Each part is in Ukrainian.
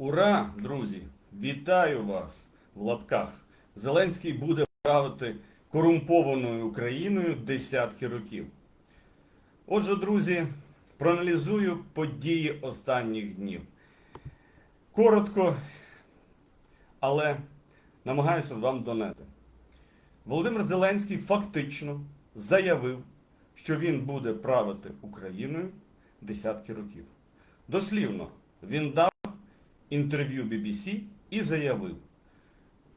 Ура, друзі! Вітаю вас в лапках. Зеленський буде правити корумпованою Україною десятки років. Отже, друзі, проаналізую події останніх днів. Коротко, але намагаюся вам донести. Володимир Зеленський фактично заявив, що він буде правити Україною десятки років. Дослівно, він дав інтерв'ю BBC і заявив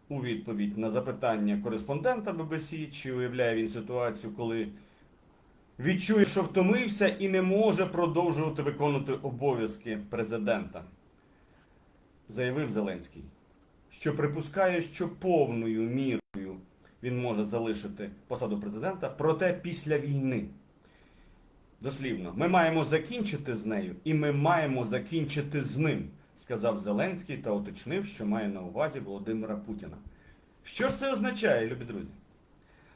у відповідь на запитання кореспондента BBC, чи уявляє він ситуацію, коли відчує, що втомився і не може продовжувати виконувати обов'язки президента. Заявив Зеленський, що припускає, що повною мірою він може залишити посаду президента, проте після війни. Дослівно, ми маємо закінчити з нею, і ми маємо закінчити з ним, сказав Зеленський та уточнив, що має на увазі Володимира Путіна. Що ж це означає, любі друзі?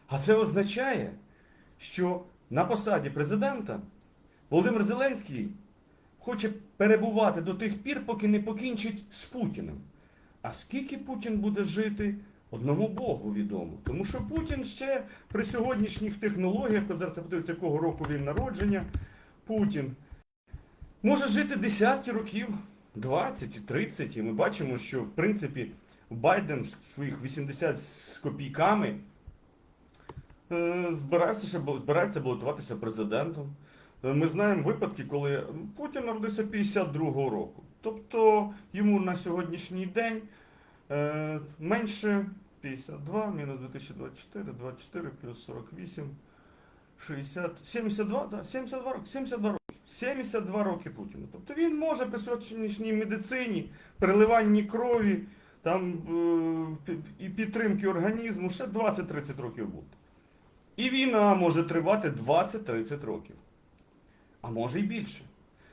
А це означає, що на посаді президента Володимир Зеленський хоче перебувати до тих пір, поки не покінчить з Путіним. А скільки Путін буде жити, одному Богу відомо. Тому що Путін ще при сьогоднішніх технологіях, от зараз подивлюся, якого року він народження, Путін може жити десятки років, 20 і 30. І ми бачимо, що в принципі Байден своїх 80 з копійками е, збирається, ще збирається балотуватися президентом. Е, Ми знаємо випадки, коли Путін народився 52-го року. Тобто йому на сьогоднішній день е, менше 52, мінус 2024, 24 плюс 48, 60, 72, да, 72 роки, 72 роки. 72 роки Путіну. Тобто він може при сьогоднішній медицині, переливанні крові там, е, і підтримки організму ще 20-30 років бути. І війна може тривати 20-30 років. А може й більше.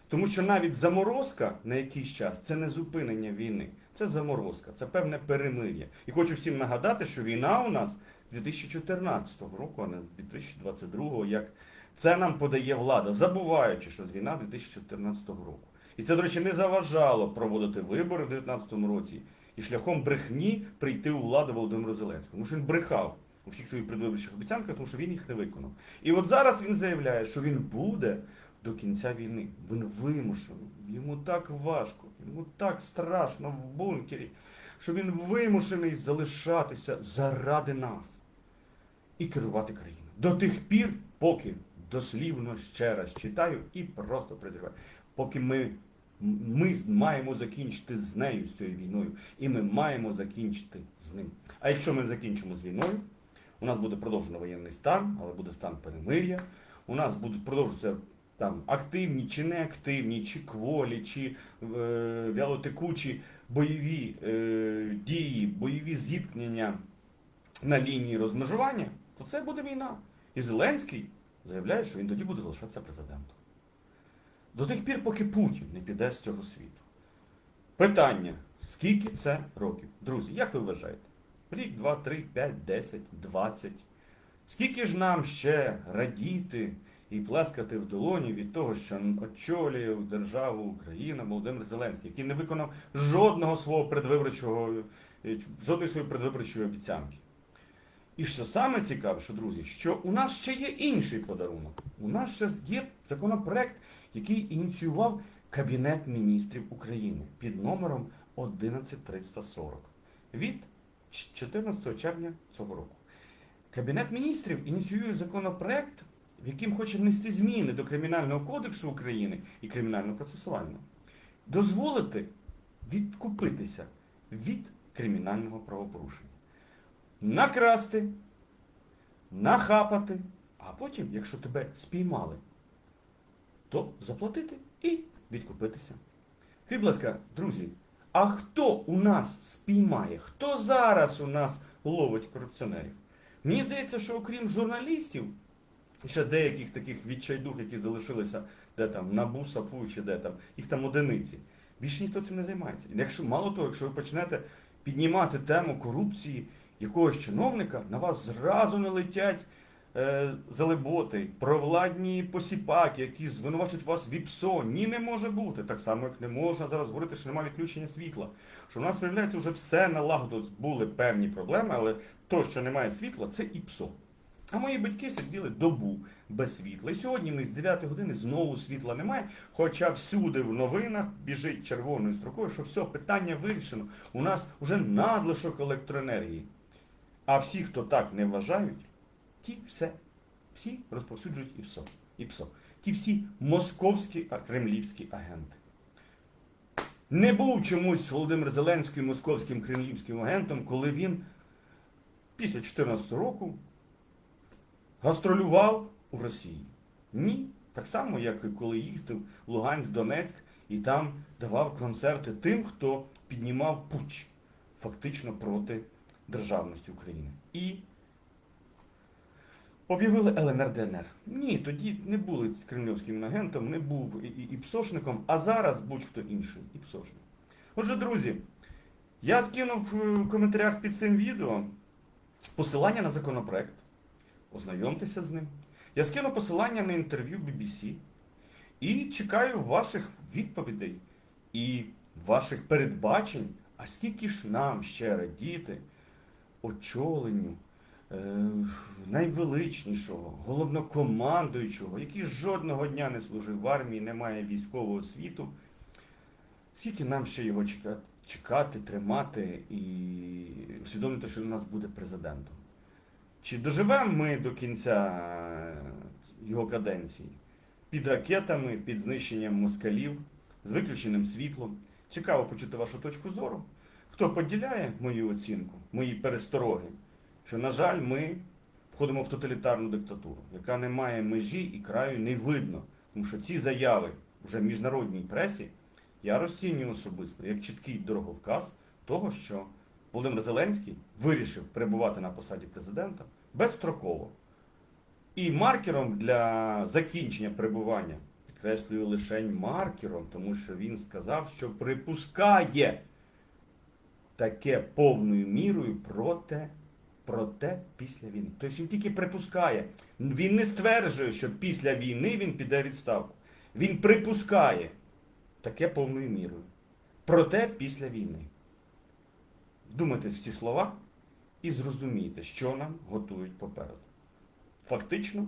Тому що навіть заморозка на якийсь час це не зупинення війни, це заморозка, це певне перемир'я. І хочу всім нагадати, що війна у нас з 2014 року, а не з 2022, як це нам подає влада, забуваючи, що з війна 2014 року. І це, до речі, не заважало проводити вибори в 2019 році і шляхом брехні прийти у владу Володимиру Зеленському. Тому що він брехав у всіх своїх предвиборчих обіцянках, тому що він їх не виконав. І от зараз він заявляє, що він буде до кінця війни. Він вимушений. Йому так важко, йому так страшно в бункері, що він вимушений залишатися заради нас і керувати країною. До тих пір, поки дослівно ще раз читаю і просто призиваю, поки ми, ми маємо закінчити з нею, з цією війною, і ми маємо закінчити з ним. А якщо ми закінчимо з війною, у нас буде продовжено воєнний стан, але буде стан перемир'я. У нас будуть продовжуватися там активні чи неактивні, чи кволі, чи е, вялотекучі бойові е, дії, бойові зіткнення на лінії розмежування, то це буде війна. І Зеленський заявляє, що він тоді буде залишатися президентом. До тих пір, поки Путін не піде з цього світу. Питання: скільки це років? Друзі, як ви вважаєте? Рік, два, три, п'ять, десять, двадцять. Скільки ж нам ще радіти і плескати в долоні від того, що очолює державу Україна Володимир Зеленський, який не виконав жодного свого предвиборчого, е, жодної своєї предвиборчої обіцянки. І що саме цікаве, друзі, що у нас ще є інший подарунок. У нас ще є законопроект, який ініціював Кабінет міністрів України під номером 11340 від 14 червня цього року. Кабінет міністрів ініціює законопроект, в яким хоче внести зміни до Кримінального кодексу України і кримінального процесуального. Дозволити відкупитися від кримінального правопорушення. Накрасти, нахапати, а потім, якщо тебе спіймали, то заплатити і відкупитися. Скажіть, будь ласка, друзі, а хто у нас спіймає? Хто зараз у нас ловить корупціонерів? Мені здається, що окрім журналістів, ще деяких таких відчайдух, які залишилися де там, на БУСАПУ чи де там, їх там одиниці. Більше ніхто цим не займається. Якщо, мало того, якщо ви почнете піднімати тему корупції якогось чиновника, на вас зразу налетять е, залеботи, провладні посіпаки, які звинувачують вас в ІПСО. Ні, не може бути. Так само, як не можна зараз говорити, що немає відключення світла. Що в нас, виявляється, вже все налагодилось, були певні проблеми, але то, що немає світла, це ІПСО. А мої батьки сиділи добу без світла. І сьогодні них з 9 години знову світла немає. Хоча всюди в новинах біжить червоною строкою, що все, питання вирішено. У нас вже надлишок електроенергії. А всі, хто так не вважають, ті все, всі розповсюджують і ПСО. І ПСО. Ті всі московські, кремлівські агенти. Не був чомусь Володимир Зеленський московським кремлівським агентом, коли він після 2014 року гастролював у Росії. Ні. Так само, як і коли їздив в Луганськ, Донецьк і там давав концерти тим, хто піднімав пуч фактично проти державності України. І об'явили ЛНР ДНР. Ні, тоді не були кремлівським агентом, не був і, і, і псошником, а зараз будь-хто інший і псошник. Отже, друзі, я скинув е, в коментарях під цим відео посилання на законопроект. Ознайомтеся з ним. Я скину посилання на інтерв'ю BBC і чекаю ваших відповідей і ваших передбачень, а скільки ж нам ще радіти очоленню е, найвеличнішого, головнокомандуючого, який жодного дня не служив в армії, не має військового освіту. Скільки нам ще його чекати, чекати тримати і усвідомити, що у нас буде президентом? Чи доживемо ми до кінця його каденції під ракетами, під знищенням москалів, з виключеним світлом? Цікаво почути вашу точку зору. Хто поділяє мою оцінку, мої перестороги, що, на жаль, ми входимо в тоталітарну диктатуру, яка не має межі і краю не видно. Тому що ці заяви вже в міжнародній пресі я розцінюю особисто як чіткий дороговказ того, що Володимир Зеленський вирішив перебувати на посаді президента безстроково. І маркером для закінчення перебування, підкреслюю лишень маркером, тому що він сказав, що припускає таке повною мірою проте, проте після війни. Тобто він тільки припускає. Він не стверджує, що після війни він піде відставку. Він припускає таке повною мірою. Проте після війни. Думайте ці слова і зрозумійте, що нам готують попереду. Фактично,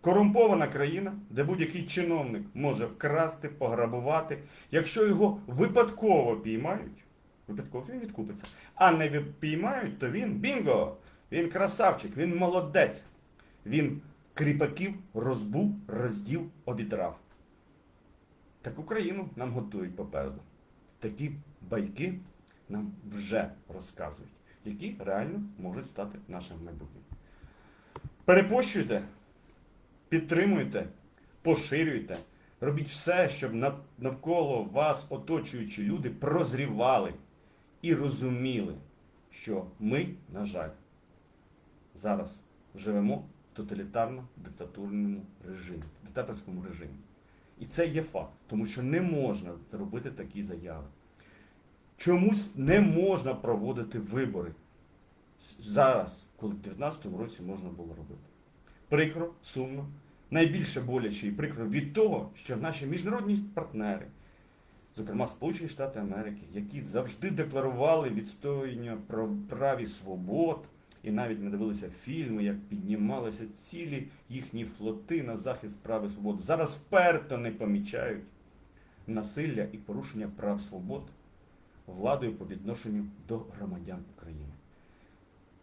корумпована країна, де будь-який чиновник може вкрасти, пограбувати, якщо його випадково піймають, випадково він відкупиться, а не піймають, то він бінго! Він красавчик, він молодець. Він кріпаків розбув, розділ, обідрав. Таку країну нам готують попереду. Такі байки нам вже розказують, які реально можуть стати нашим майбутнім. Перепощуйте, підтримуйте, поширюйте, робіть все, щоб навколо вас оточуючі люди прозрівали і розуміли, що ми, на жаль, зараз живемо в тоталітарно-диктатурному режимі, диктаторському режимі. І це є факт, тому що не можна робити такі заяви. Чомусь не можна проводити вибори зараз, коли в 2019 році можна було робити. Прикро, сумно, найбільше боляче і прикро від того, що наші міжнародні партнери, зокрема Сполучені Штати Америки, які завжди декларували відстоювання прав і свобод, і навіть ми дивилися фільми, як піднімалися цілі їхні флоти на захист прав і свобод, зараз вперто не помічають насилля і порушення прав свобод владою по відношенню до громадян України.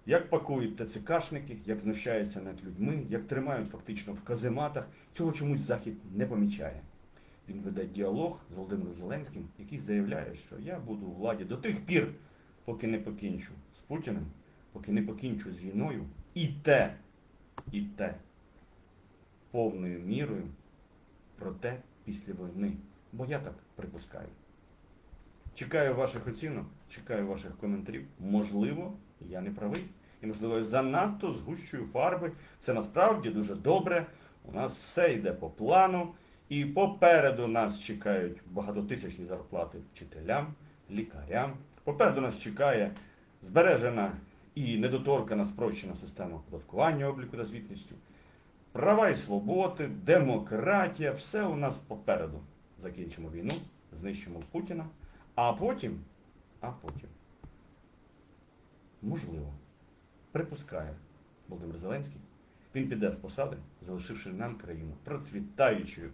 Як пакують ТЦКшники, як знущаються над людьми, як тримають фактично в казематах, цього чомусь Захід не помічає. Він веде діалог з Володимиром Зеленським, який заявляє, що я буду у владі до тих пір, поки не покінчу з Путіним, поки не покінчу з війною, і те, і те повною мірою, проте після війни. Бо я так припускаю. Чекаю ваших оцінок, чекаю ваших коментарів. Можливо, я не правий. І, можливо, я занадто згущую фарби. Це насправді дуже добре. У нас все йде по плану. І попереду нас чекають багатотисячні зарплати вчителям, лікарям. Попереду нас чекає збережена і недоторкана спрощена система оподаткування обліку та звітністю, права і свободи, демократія, все у нас попереду. Закінчимо війну, знищимо Путіна, а потім, а потім, можливо, припускає Володимир Зеленський, він піде з посади, залишивши нам країну процвітаючою.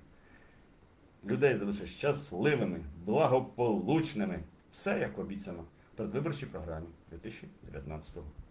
Людей залишить щасливими, благополучними. Все як обіцяно в передвиборчій програмі 2019 року.